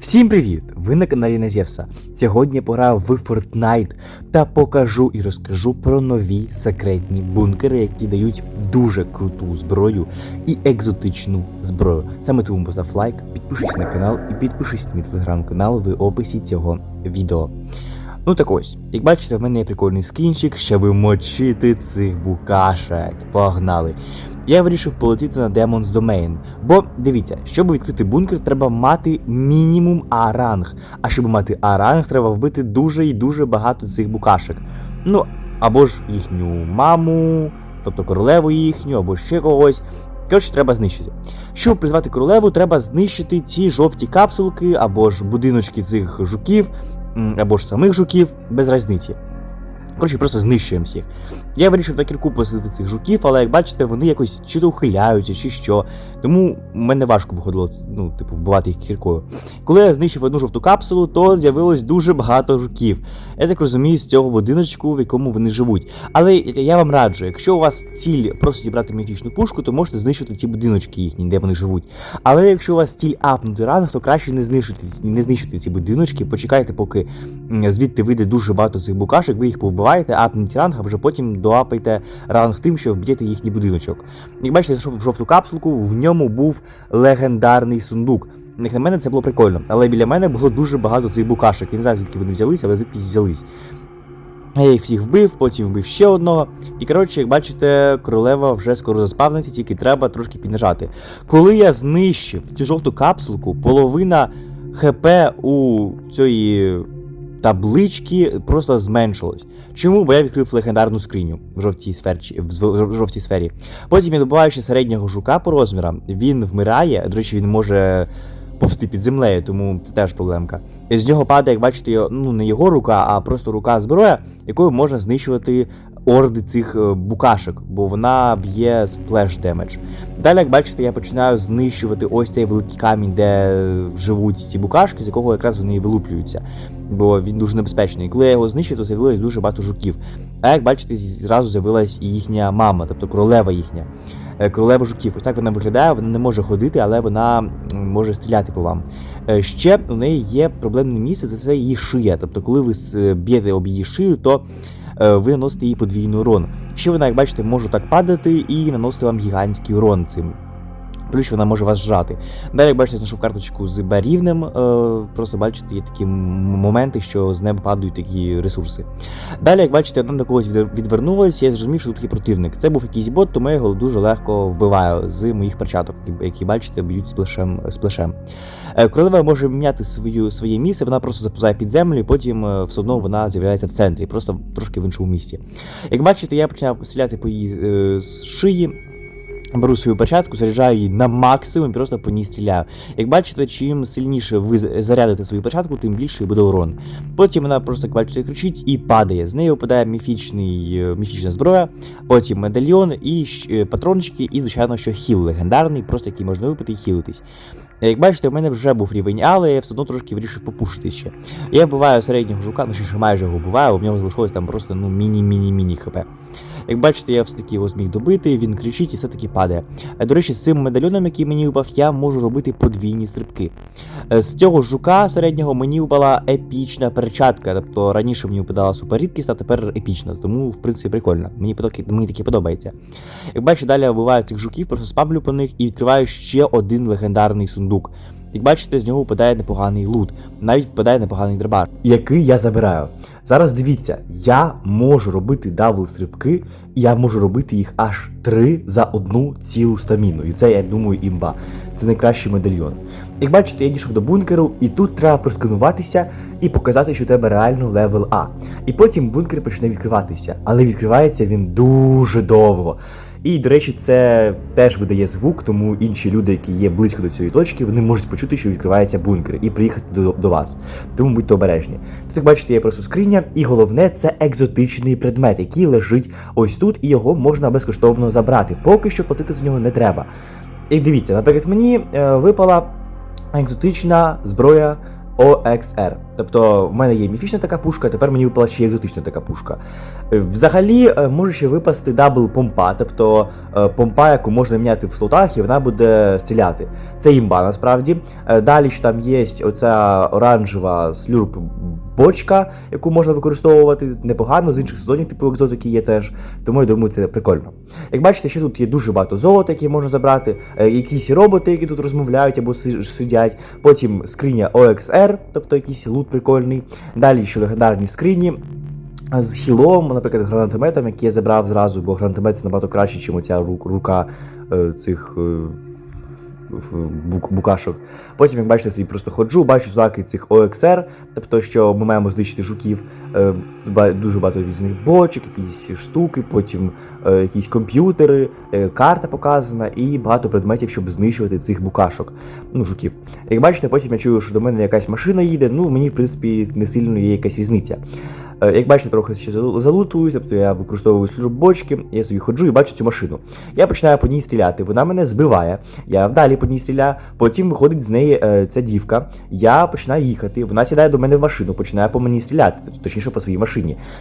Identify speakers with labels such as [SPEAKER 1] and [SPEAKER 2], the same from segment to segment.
[SPEAKER 1] Всім привіт! Ви на каналі Назєвса. Сьогодні я пограю в Fortnite та покажу і розкажу про нові секретні бункери, які дають дуже круту зброю і екзотичну зброю. Саме тому постав лайк, підпишись на канал і підпишись на мій телеграм-канал в описі цього відео. Ну так ось, як бачите, в мене є прикольний скінчик, щоб мочити цих букашек. Погнали. Я вирішив полетіти на Demon's Domain. Бо дивіться, щоб відкрити бункер, треба мати мінімум А-ранг. А щоб мати А-ранг, треба вбити дуже і дуже багато цих букашек. Ну, або ж їхню маму, тобто королеву їхню, або ще когось. Коротше, треба знищити. Щоб призвати королеву, треба знищити ці жовті капсулки, або ж будиночки цих жуків, або ж самих жуків, без різниці. Коротше, просто знищуємо всіх. Я вирішив на кірку посадити цих жуків, але як бачите, вони якось чи то ухиляються, чи що. Тому мене важко виходило ну, типу, вбивати їх кіркою. Коли я знищив одну жовту капсулу, то з'явилось дуже багато жуків. Я так розумію, з цього будиночку, в якому вони живуть. Але я вам раджу, якщо у вас ціль просто зібрати міфічну пушку, то можете знищити ці будиночки їхні, де вони живуть. Але якщо у вас ціль апнути ранг, то краще не знищити, не знищити ці будиночки, почекайте, поки звідти вийде дуже багато цих букашок, ви їх повбиваєте, апніть ранг, а вже потім доапайте ранг тим, що вб'єте їхній будиночок. Як бачите, я знайшов жовту капсулку, в ньому був легендарний сундук. Як на мене це було прикольно, але біля мене було дуже багато цих букашок. Я не знаю, звідки вони взялися, але звідки взялись. Я їх всіх вбив, потім вбив ще одного. І коротше, як бачите, королева вже скоро заспавниться, тільки треба трошки піднажати. Коли я знищив цю жовту капсулку, половина ХП у цієї таблички просто зменшилось. Чому? Бо я відкрив легендарну скриню в жовтій, сферчі, в жовтій сфері. Потім я добуваю ще середнього жука по розмірам. Він вмирає. До речі, він може повсти під землею, тому це теж проблемка. І з нього падає, як бачите, ну не його рука, а просто рука зброя, якою можна знищувати орди цих е, букашок, бо вона б'є сплеш демедж. Далі, як бачите, я починаю знищувати ось цей великий камінь, де живуть ці букашки, з якого якраз вони і вилуплюються, бо він дуже небезпечний. І коли я його знищив, то з'явилось дуже багато жуків. А як бачите, зразу з'явилась і їхня мама, тобто королева їхня. Е, Королева жуків. Ось так вона виглядає, вона не може ходити, але вона може стріляти по вам. Е, Ще у неї є проблемне місце, це, її шия. Тобто, коли ви б'єте об її шию, то е, ви наносите їй подвійний урон. Ще вона, як бачите, може так падати і наносити вам гігантський урон цим. Плюс вона може вас зжати. Далі, як бачите, знайшов карточку з Б. Е, просто бачите, є такі моменти, що з неба падають такі ресурси. Далі, як бачите, вона до когось відвер- відвернулась, я зрозумів, що тут такий противник. Це був якийсь бот, тому я його дуже легко вбиваю з моїх перчаток, які, бачите, б'ють сплешем. сплешем. Е, Королева може міняти свою, своє місце, вона просто заповзає під землю, і потім е, все одно вона з'являється в центрі, просто трошки в іншому місці. Як бачите, я починаю стріляти по її шиї. Беру свою перчатку, заряджаю її на максимум і просто по ній стріляю. Як бачите, чим сильніше ви зарядите свою перчатку, тим більший буде урон. Потім вона просто, бачите, кричить і падає. З неї випадає міфічний, е, міфічна зброя, потім медальйон і е, патрончики, і, звичайно, що хіл легендарний, просто який можна випити і хілитись. Як бачите, в мене вже був рівень, але я все одно трошки вирішив попушити ще. Я вбиваю середнього жука, ну що ж майже його вбиваю, в нього залишилось там просто ну міні-міні-міні хп. Як бачите, я все-таки його зміг добити, він кричить і все-таки падає. Е, До речі, з цим медальйоном, який мені випав, я можу робити подвійні стрибки. Е, З цього жука середнього мені випала епічна перчатка. Тобто раніше мені випадала суперрідкість, а тепер епічна. Тому, в принципі, прикольно. Мені таки, мені таке подобається. Як бачите, далі я вбиваю цих жуків, просто спамлю по них і відкриваю ще один легендарний сундук. Як бачите, з нього випадає непоганий лут, навіть випадає непоганий драбар, який я забираю. Зараз дивіться, я можу робити дабл стрибки, і я можу робити їх аж три за одну цілу стаміну. І це, я думаю, імба. Це найкращий медальйон. Як бачите, я дійшов до бункеру, і тут треба проскануватися і показати, що у тебе реально левел А. І потім бункер почне відкриватися, але відкривається він дуже довго. І, до речі, це теж видає звук, тому інші люди, які є близько до цієї точки, вони можуть почути, що відкривається бункер, і приїхати до, до вас. Тому будьте обережні. Тут, як бачите, є просто скриня, і головне це екзотичний предмет, який лежить ось тут, і його можна безкоштовно забрати. Поки що платити за нього не треба. І дивіться, наприклад, мені е, випала екзотична зброя OXR. Тобто в мене є міфічна така пушка, тепер мені випала ще екзотична така пушка. Е, Взагалі е, може ще випасти дабл помпа, тобто е, помпа, яку можна міняти в слотах, і вона буде стріляти. Це імба насправді. Далі ж там є оця оранжева слюрп бочка, яку можна використовувати непогано, з інших сезонів, типу екзотики є теж. Тому я думаю, це прикольно. Як бачите, ще тут є дуже багато золота, яке можна забрати, е, якісь роботи, які тут розмовляють або сидять. Потім скриня OXR, тобто якийсь лут прикольний. Далі ще легендарні скрині. З хілом, наприклад, гранатометом, який я забрав зразу, бо гранатомет це набагато краще, ніж оця рук- рука е, цих е, букашок. Потім, як бачите, собі просто ходжу, бачу знаки цих OXR, тобто, що ми маємо знищити жуків. Дуже багато різних бочок, якісь штуки, потім е, якісь комп'ютери, е, карта показана і багато предметів, щоб знищувати цих букашок, ну, жуків. Як бачите, потім я чую, що до мене якась машина їде. Ну, мені, в принципі, не сильно є якась різниця. Е, Як бачите, трохи ще залу- залутую, тобто я використовую служб бочки, я собі ходжу і бачу цю машину. Я починаю по ній стріляти, вона мене збиває, я далі по ній стріляю, потім виходить з неї е, ця дівка, я починаю їхати, вона сідає до мене в машину, починає по мені стріляти, точніше по своїй машині.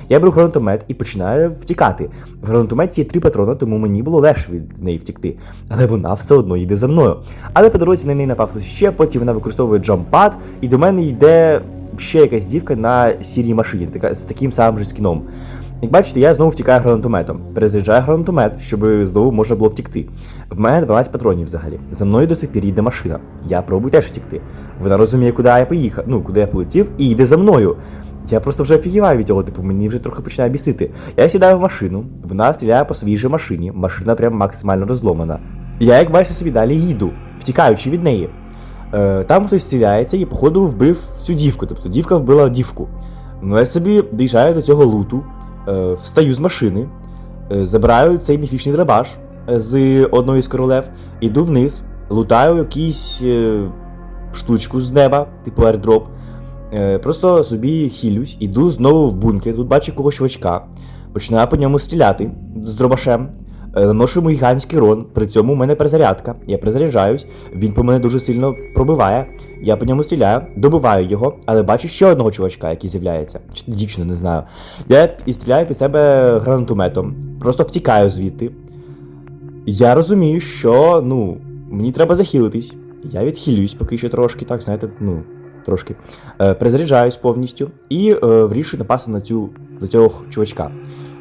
[SPEAKER 1] Я беру гранатомет і починаю втікати. В гранатометі є три патрони, тому мені було легше від неї втікти. Але вона все одно йде за мною. Але по дорозі на неї напав ще, потім вона використовує джампад, і до мене йде ще якась дівка на сірій машині, така з таким самим же скіном. Як бачите, я знову втікаю гранатометом. Перезаряджаю гранатомет, щоб знову можна було втікти. В мене 12 патронів взагалі. За мною до сих пір йде машина. Я пробую теж втікти. Вона розуміє, куди я поїхав, ну куди я полетів, і йде за мною. Я просто вже офігіваю від цього, типу, мені вже трохи починає бісити. Я сідаю в машину, вона стріляє по своїй же машині, машина прям максимально розломана. Я, як бачите, собі далі їду, втікаючи від неї. Е, там хтось стріляється і, походу, вбив цю дівку. Тобто дівка вбила дівку. Ну, я собі доїжджаю до цього луту, е, встаю з машини, е, забираю цей міфічний драбаш е, з одної з королев, іду вниз, лутаю якийсь е, штучку з неба, типу airdrop. Е, просто собі хілюсь, іду знову в бункер, тут бачу когось чувачка, починаю по ньому стріляти з дробашем. Е, Наношу йому гігантський рон, при цьому у мене перезарядка. Я перезаряджаюсь, він по мене дуже сильно пробиває. Я по ньому стріляю, добиваю його, але бачу ще одного чувачка, який з'являється. Чи дівчина, не знаю. Я і стріляю під себе гранатометом, просто втікаю звідти. Я розумію, що ну, мені треба захилитись. Я відхилююсь поки що трошки, так, знаєте, ну, трошки. Е, перезаряджаюсь повністю і е, вирішую напасти на цю, до цього чувачка.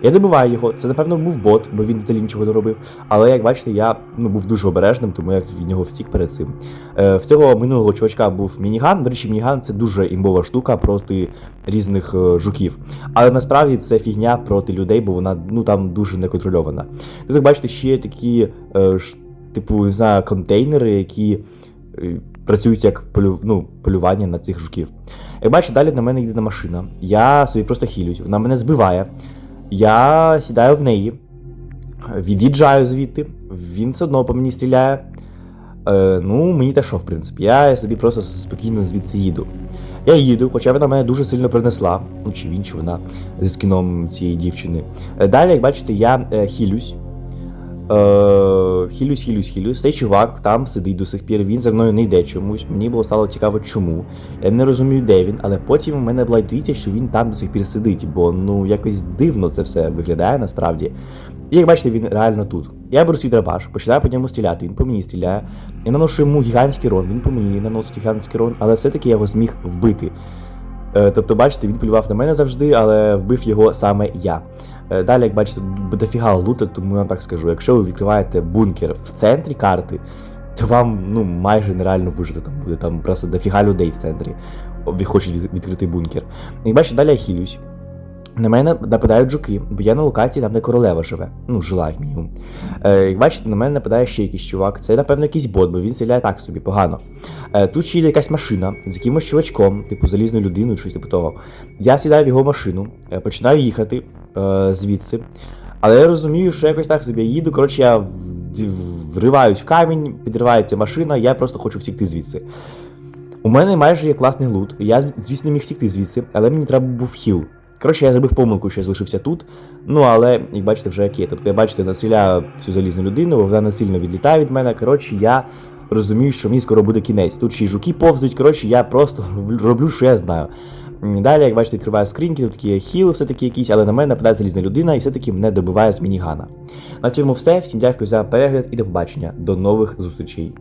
[SPEAKER 1] Я добиваю його, це напевно був бот, бо він взагалі нічого не робив. Але як бачите, я ну, був дуже обережним, тому я від нього втік перед цим. Е, в цього минулого чувачка був мініган. До речі, мініган це дуже імбова штука проти різних е, жуків. Але насправді це фігня проти людей, бо вона ну там дуже неконтрольована. Тут, як бачите, ще є такі, е, ш, типу, не знаю, контейнери, які. Працюють як полю, ну, полювання на цих жуків. Як бачите, далі на мене йде машина. Я собі просто хілюсь, вона мене збиває. Я сідаю в неї, від'їжджаю звідти, він все одно по мені стріляє. Е, ну, мені те що, в принципі, я собі просто спокійно звідси їду. Я їду, хоча вона мене дуже сильно принесла, ну чи він, чи вона зі скіном цієї дівчини. Е, далі, як бачите, я хілюсь. Е, хілюсь, хілюсь, хілюсь. Цей чувак там сидить до сих пір, він за мною не йде чомусь. Мені було стало цікаво, чому. Я не розумію, де він, але потім у мене була інтуїція, що він там до сих пір сидить, бо ну якось дивно це все виглядає насправді. І як бачите, він реально тут. Я беру свій драбаш, починаю по ньому стріляти, він по мені стріляє. Я наношу йому гігантський рон, він по мені наносить гігантський рон, але все-таки я його зміг вбити. Е, Тобто, бачите, він полював на мене завжди, але вбив його саме я. Е, Далі, як бачите, дофіга лута, тому я вам так скажу, якщо ви відкриваєте бункер в центрі карти, то вам ну, майже нереально вижити там буде. Там просто дофіга людей в центрі хочуть відкрити бункер. Як бачите, далі я хілюсь. На мене нападають жуки, бо я на локації там, де королева живе. Ну, жила як мінімум. Е, як бачите, на мене нападає ще якийсь чувак. Це, напевно, якийсь бот, бо він стріляє так собі, погано. Е, тут ще є якась машина з якимось чувачком, типу залізною людиною, щось типу того. Я сідаю в його машину, е, починаю їхати е, звідси. Але я розумію, що якось так собі їду. Коротше, я вриваюсь в камінь, підривається машина, я просто хочу втікти звідси. У мене майже є класний лут. Я, звісно, міг втікти звідси, але мені треба був хіл. Коротше, я зробив помилку, що я залишився тут. Ну, але, як бачите, вже є. Тобто, я бачите, настріляю всю залізну людину, бо вона насильно відлітає від мене. Коротше, я розумію, що мені скоро буде кінець. Тут ще й жуки повзуть, коротше, я просто роблю, що я знаю. Далі, як бачите, відкриваю скриньки, тут такі хіл, все-таки якісь, але на мене нападає залізна людина і все-таки мене добиває з мінігана. На цьому все. Всім дякую за перегляд і до побачення. До нових зустрічей.